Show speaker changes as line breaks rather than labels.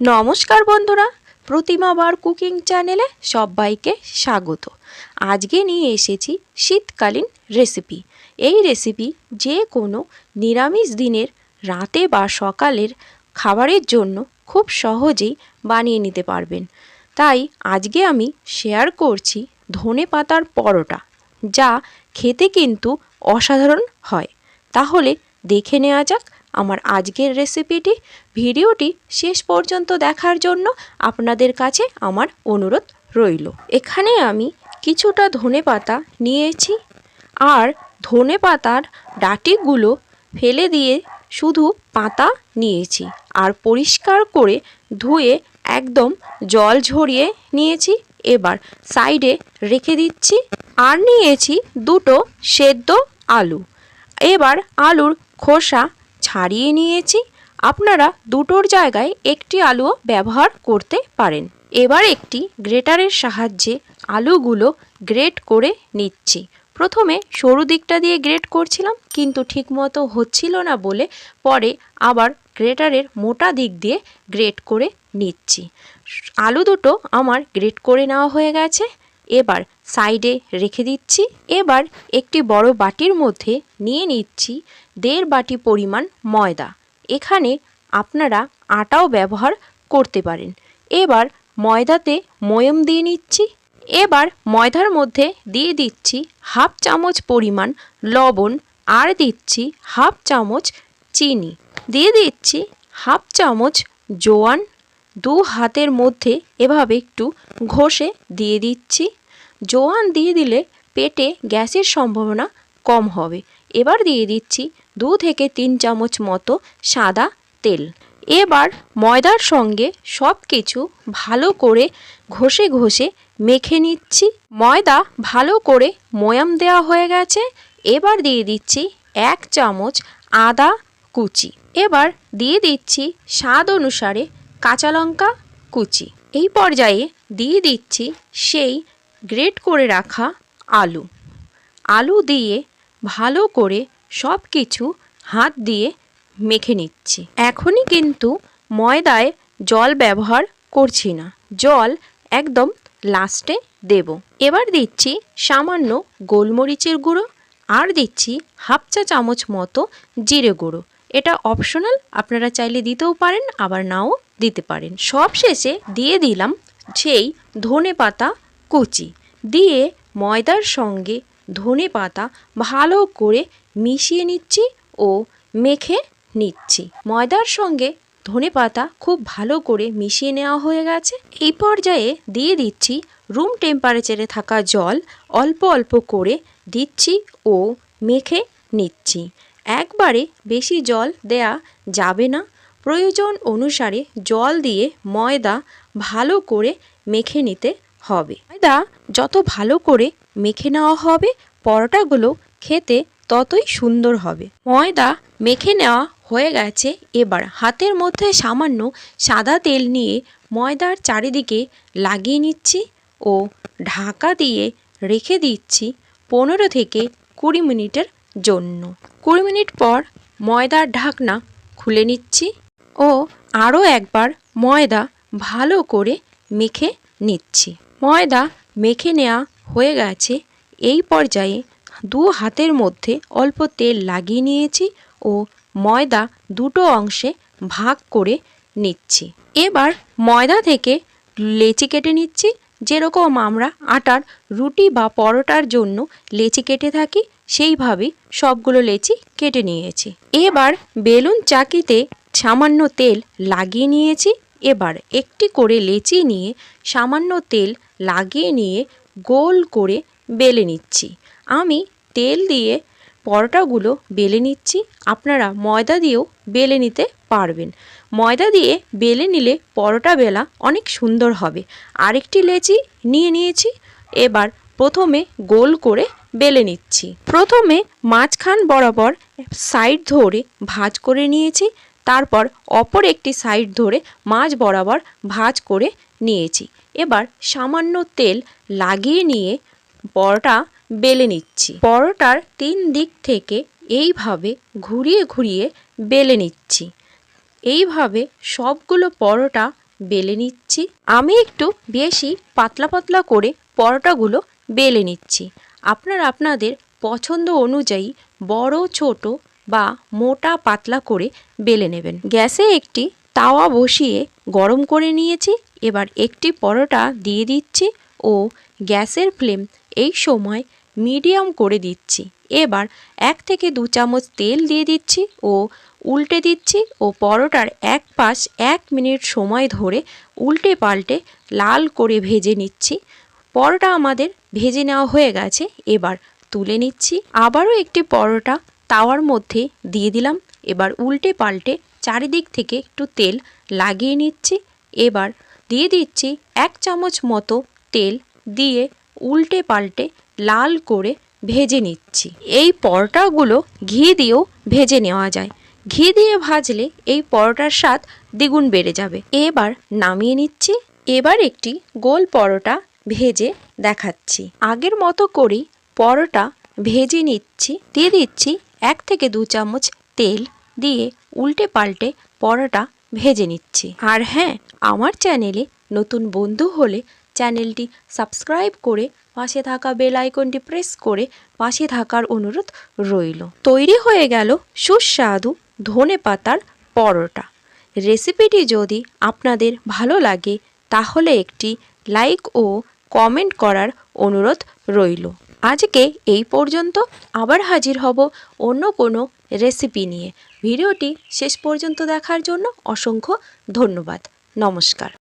নমস্কার বন্ধুরা, প্রতিমা বার কুকিং চ্যানেলে সবাইকে স্বাগত। আজকে নিয়ে এসেছি শীতকালীন রেসিপি এই রেসিপি যে কোনো নিরামিষ দিনের রাতে বা সকালের খাবারের জন্য খুব সহজেই বানিয়ে নিতে পারবেন। তাই আজকে আমি শেয়ার করছি ধনে পাতার পরোটা, যা খেতে কিন্তু অসাধারণ হয়। তাহলে দেখে নেওয়া যাক আমার আজকের রেসিপিটি ভিডিওটি শেষ পর্যন্ত দেখার জন্য আপনাদের কাছে আমার অনুরোধ রইল। এখানে আমি কিছুটা ধনে পাতা নিয়েছি আর ধনে পাতার ডাঁটিগুলো ফেলে দিয়ে শুধু পাতা নিয়েছি আর পরিষ্কার করে ধুয়ে একদম জল ঝরিয়ে নিয়েছি। এবার সাইডে রেখে দিচ্ছি আর নিয়েছি দুটো সেদ্ধ আলু। এবার আলুর খোসা ছাড়িয়ে নিয়েছি। আপনারা দুটোর জায়গায় একটি আলুও ব্যবহার করতে পারেন। এবার একটি গ্রেটারের সাহায্যে আলুগুলো গ্রেট করে নিচ্ছি। প্রথমে সরু দিকটা দিয়ে গ্রেট করছিলাম, কিন্তু ঠিকমতো হচ্ছিল না বলে পরে আবার গ্রেটারের মোটা দিক দিয়ে গ্রেট করে নিচ্ছি। আলু দুটো আমার গ্রেট করে নেওয়া হয়ে গেছে। এবার সাইডে রেখে দিচ্ছি। এবার একটি বড় বাটির মধ্যে নিয়ে নিচ্ছি দেড় বাটি পরিমাণ ময়দা। এখানে আপনারা আটাও ব্যবহার করতে পারেন। এবার ময়দাতে ময়ম দিয়ে নিচ্ছি। এবার ময়দার মধ্যে দিয়ে দিচ্ছি হাফ চামচ পরিমাণ লবণ আর দিচ্ছি হাফ চামচ চিনি। দিয়ে দিচ্ছি হাফ চামচ জোয়ান। দু হাতের মধ্যে এভাবে একটু ঘষে দিয়ে দিচ্ছি। জোয়ান দিয়ে দিলে পেটে গ্যাসের সম্ভাবনা কম হবে। এবার দিয়ে দিচ্ছি দু থেকে তিন চামচ মতো সাদা তেল। এবার ময়দার সঙ্গে সব কিছু ভালো করে ঘষে ঘষে মেখে নিচ্ছি। ময়দা ভালো করে ময়াম দেওয়া হয়ে গেছে। এবার দিয়ে দিচ্ছি এক চামচ আদা কুচি। এবার দিয়ে দিচ্ছি স্বাদ অনুসারে কাঁচা লঙ্কা কুচি। এই পর্যায়ে দিয়ে দিচ্ছি সেই গ্রেট করে রাখা আলু। আলু দিয়ে ভালো করে সব কিছু হাত দিয়ে মেখে নিচ্ছি। এখনই কিন্তু ময়দায় জল ব্যবহার করছি না। জল একদম লাস্টে দেব। এবার দিচ্ছি সামান্য গোলমরিচের গুঁড়ো আর দিচ্ছি হাফ চা চামচ মতো জিরে গুঁড়ো। এটা অপশনাল, আপনারা চাইলে দিতেও পারেন, আবার নাও দিতে পারেন। সব শেষে দিয়ে দিলাম সেই ধনে পাতা কুচি। দিয়ে ময়দার সঙ্গে ধনে পাতা ভালো করে মিশিয়ে নিচ্ছি ও মেখে নিচ্ছি। ময়দার সঙ্গে ধনে পাতা খুব ভালো করে মিশিয়ে নেওয়া হয়ে গেছে। এই পর্যায়ে দিয়ে দিচ্ছি রুম টেম্পারেচারে থাকা জল। অল্প অল্প করে দিচ্ছি ও মেখে নিচ্ছি। একবারে বেশি জল দেয়া যাবে না। প্রয়োজন অনুসারে জল দিয়ে ময়দা ভালো করে মেখে নিতে হবে। ময়দা যত ভালো করে মেখে নেওয়া হবে, পরোটাগুলো খেতে ততই সুন্দর হবে। ময়দা মেখে নেওয়া হয়ে গেছে এবার হাতের মধ্যে সামান্য সাদা তেল নিয়ে ময়দার চারিদিকে লাগিয়ে নিচ্ছি ও ঢাকা দিয়ে রেখে দিচ্ছি পনেরো থেকে কুড়ি মিনিটের জন্য। কুড়ি মিনিট পর ময়দার ঢাকনা খুলে নিচ্ছি ও আরও একবার ময়দা ভালো করে মেখে নিচ্ছি। ময়দা মেখে নেওয়া হয়ে গেছে। এই পর্যায়ে দু হাতের মধ্যে অল্প তেল লাগিয়ে নিয়েছি ও ময়দা দুটো অংশে ভাগ করে নিচ্ছি। এবার ময়দা থেকে লেচি কেটে নিচ্ছি। যেরকম আমরা আটার রুটি বা পরোটার জন্য লেচি কেটে থাকি সেইভাবেই সবগুলো লেচি কেটে নিয়েছি। এবার বেলুন চাকিতে সামান্য তেল লাগিয়ে নিয়েছি। এবার একটি করে লেচি নিয়ে সামান্য তেল লাগিয়ে নিয়ে গোল করে বেলে নিচ্ছি। আমি তেল দিয়ে পরোটাগুলো বেলে নিচ্ছি। আপনারা ময়দা দিয়েও বেলে নিতে পারবেন। ময়দা দিয়ে বেলে নিলে পরোটা বেলা অনেক সুন্দর হবে। আরেকটি লেচি নিয়ে নিয়েছি। এবার প্রথমে গোল করে বেলে নিচ্ছি। প্রথমে মাঝখান বরাবর সাইড ধরে ভাঁজ করে নিয়েছি। তারপর অপর একটি সাইড ধরে মাঝ বরাবর ভাঁজ করে নিয়েছি। এবার সামান্য তেল লাগিয়ে নিয়ে পরোটা বেলে নিচ্ছি। পরোটার তিন দিক থেকে এইভাবে ঘুরিয়ে ঘুরিয়ে বেলে নিচ্ছি। এইভাবে সবগুলো পরোটা বেলে নিচ্ছি। আমি একটু বেশি পাতলা পাতলা করে পরোটাগুলো বেলে নিচ্ছি। আপনারা আপনাদের পছন্দ অনুযায়ী বড়, ছোট বা মোটা পাতলা করে বেলে নেবেন। গ্যাসে একটি তাওয়া বসিয়ে গরম করে নিয়েছি। এবার একটি পরোটা দিয়ে দিচ্ছি ও গ্যাসের ফ্লেম এই সময় মিডিয়াম করে দিচ্ছি। এবার এক থেকে দু চামচ তেল দিয়ে দিচ্ছি ও উল্টে দিচ্ছি ও পরোটার এক পাশ এক মিনিট সময় ধরে উল্টে পাল্টে লাল করে ভেজে নিচ্ছি। পরোটা আমাদের ভেজে নেওয়া হয়ে গেছে। এবার তুলে নিচ্ছি। আবারও একটি পরোটা তাওয়ার মধ্যে দিয়ে দিলাম। এবার উল্টে পাল্টে চারিদিক থেকে একটু তেল লাগিয়ে নিচ্ছি। এবার দিয়ে দিচ্ছি এক চামচ মতো তেল দিয়ে উল্টে পাল্টে লাল করে ভেজে নিচ্ছি। এই পরোটাগুলো ঘি দিয়েও ভেজে নেওয়া যায়। ঘি দিয়ে ভাজলে এই পরোটার স্বাদ দ্বিগুণ বেড়ে যাবে। এবার নামিয়ে নিচ্ছি। এবার একটি গোল পরোটা ভেজে দেখাচ্ছি। আগের মতো করেই পরোটা ভেজে নিচ্ছি। দিয়ে দিচ্ছি এক থেকে দু চামচ তেল দিয়ে উল্টে পাল্টে পরোটা ভেজে নিচ্ছি। আর হ্যাঁ আমার চ্যানেলে নতুন বন্ধু হলে চ্যানেলটি সাবস্ক্রাইব করে পাশে থাকা বেল আইকনটি প্রেস করে পাশে থাকার অনুরোধ রইল। তৈরি হয়ে গেল সুস্বাদু ধনে পাতার পরোটা। রেসিপিটি যদি আপনাদের ভালো লাগে, তাহলে একটি লাইক ও কমেন্ট করার অনুরোধ রইল। আজকে এই পর্যন্ত আবার হাজির হব অন্য কোনো রেসিপি নিয়ে। ভিডিওটি শেষ পর্যন্ত দেখার জন্য অসংখ্য ধন্যবাদ। নমস্কার।